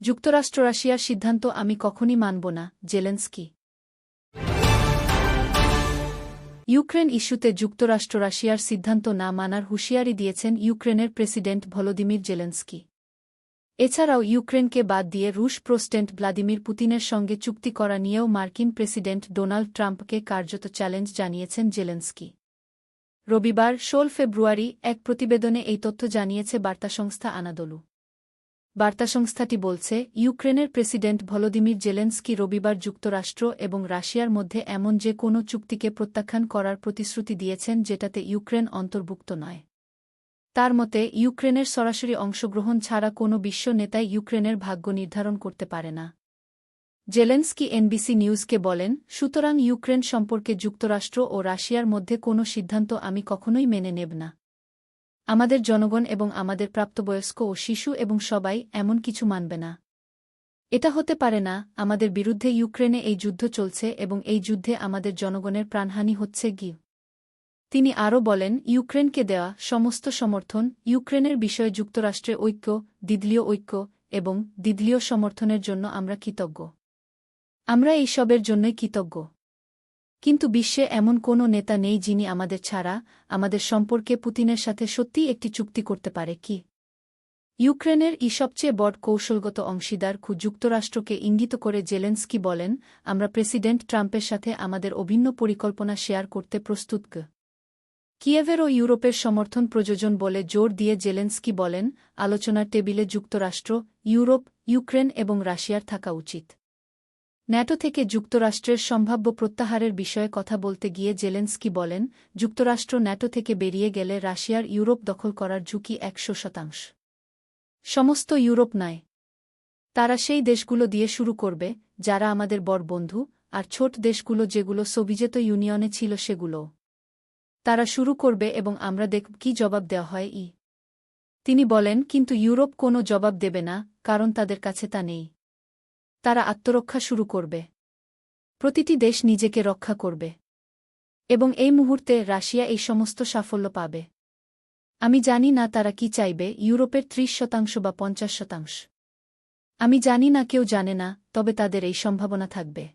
যুক্তরাষ্ট্র রাশিয়ার সিদ্ধান্ত আমি কখনই মানব না, জেলেন্সকি। ইউক্রেন ইস্যুতে যুক্তরাষ্ট্র রাশিয়ার সিদ্ধান্ত না মানার হুঁশিয়ারি দিয়েছেন ইউক্রেনের প্রেসিডেন্ট ভলোদিমির জেলেন্সকি। এছাড়াও ইউক্রেনকে বাদ দিয়ে রুশ প্রেসিডেন্ট ভ্লাদিমির পুতিনের সঙ্গে চুক্তি করা নিয়েও মার্কিন প্রেসিডেন্ট ডোনাল্ড ট্রাম্পকে কার্যত চ্যালেঞ্জ জানিয়েছেন জেলেন্সকি। রবিবার, ষোল ফেব্রুয়ারি, এক প্রতিবেদনে এই তথ্য জানিয়েছে বার্তা সংস্থা আনাদলু। বার্তা সংস্থাটি বলছে, ইউক্রেনের প্রেসিডেন্ট ভলোদিমির জেলেন্সকি রবিবার যুক্তরাষ্ট্র এবং রাশিয়ার মধ্যে এমন যে কোনো চুক্তিকে প্রত্যাখ্যান করার প্রতিশ্রুতি দিয়েছেন যেটাতে ইউক্রেন অন্তর্ভুক্ত নয়। তার মতে, ইউক্রেনের সরাসরি অংশগ্রহণ ছাড়া কোনো বিশ্ব নেতাই ইউক্রেনের ভাগ্য নির্ধারণ করতে পারে না। জেলেন্সকি এনবিসি নিউজকে বলেন, সুতরাং ইউক্রেন সম্পর্কে যুক্তরাষ্ট্র ও রাশিয়ার মধ্যে কোনো সিদ্ধান্ত আমি কখনোই মেনে নেব না। আমাদের জনগণ এবং আমাদের প্রাপ্তবয়স্ক ও শিশু এবং সবাই এমন কিছু মানবে না। এটা হতে পারে না, আমাদের বিরুদ্ধে ইউক্রেনে এই যুদ্ধ চলছে এবং এই যুদ্ধে আমাদের জনগণের প্রাণহানি হচ্ছে গি তিনি আরও বলেন, ইউক্রেনকে দেওয়া সমস্ত সমর্থন, ইউক্রেনের বিষয়ে যুক্তরাষ্ট্রের ঐক্য দিদলীয় ঐক্য এবং দিদলীয় সমর্থনের জন্য আমরা কৃতজ্ঞ। আমরা এই সবের জন্যই কৃতজ্ঞ। কিন্তু বিশ্বে এমন কোনো নেতা নেই যিনি আমাদের ছাড়া, আমাদের সম্পর্কে পুতিনের সাথে সত্যিই একটি চুক্তি করতে পারে, কি? ইউক্রেনের ই সবচেয়ে বড় কৌশলগত অংশীদার খু যুক্তরাষ্ট্রকে ইঙ্গিত করে জেলেন্সকি বলেন, আমরা প্রেসিডেন্ট ট্রাম্পের সাথে আমাদের অভিন্ন পরিকল্পনা শেয়ার করতে প্রস্তুত কিয়েভের ও ইউরোপের সমর্থন প্রযোজন বলে জোর দিয়ে জেলেন্সকি বলেন, আলোচনার টেবিলে যুক্তরাষ্ট্র, ইউরোপ, ইউক্রেন এবং রাশিয়ার থাকা উচিত। ন্যাটো থেকে যুক্তরাষ্ট্রের সম্ভাব্য প্রত্যাহারের বিষয়ে কথা বলতে গিয়ে জেলেন্সকি বলেন, যুক্তরাষ্ট্র ন্যাটো থেকে বেরিয়ে গেলে রাশিয়ার ইউরোপ দখল করার ঝুঁকি একশো শতাংশ। সমস্ত ইউরোপ নয়। তারা সেই দেশগুলো দিয়ে শুরু করবে, যারা আমাদের বড় বন্ধু, আর ছোট দেশগুলো যেগুলো সোভিয়েত ইউনিয়নে ছিল সেগুলো। তারা শুরু করবে এবং আমরা দেখব কি জবাব দেওয়া হয়। ই। তিনি বলেন, কিন্তু ইউরোপ কোনো জবাব দেবে না, কারণ তাদের কাছে তা নেই। তারা আত্মরক্ষা শুরু করবে। প্রতিটি দেশ নিজেকে রক্ষা করবে। এবং এই মুহূর্তে রাশিয়া এই সমস্ত সাফল্য পাবে। আমি জানি না তারা কি চাইবে, ইউরোপের ত্রিশ শতাংশ বা পঞ্চাশ শতাংশ। আমি জানি না কেউ জানে না, তবে তাদের এই সম্ভাবনা থাকবে।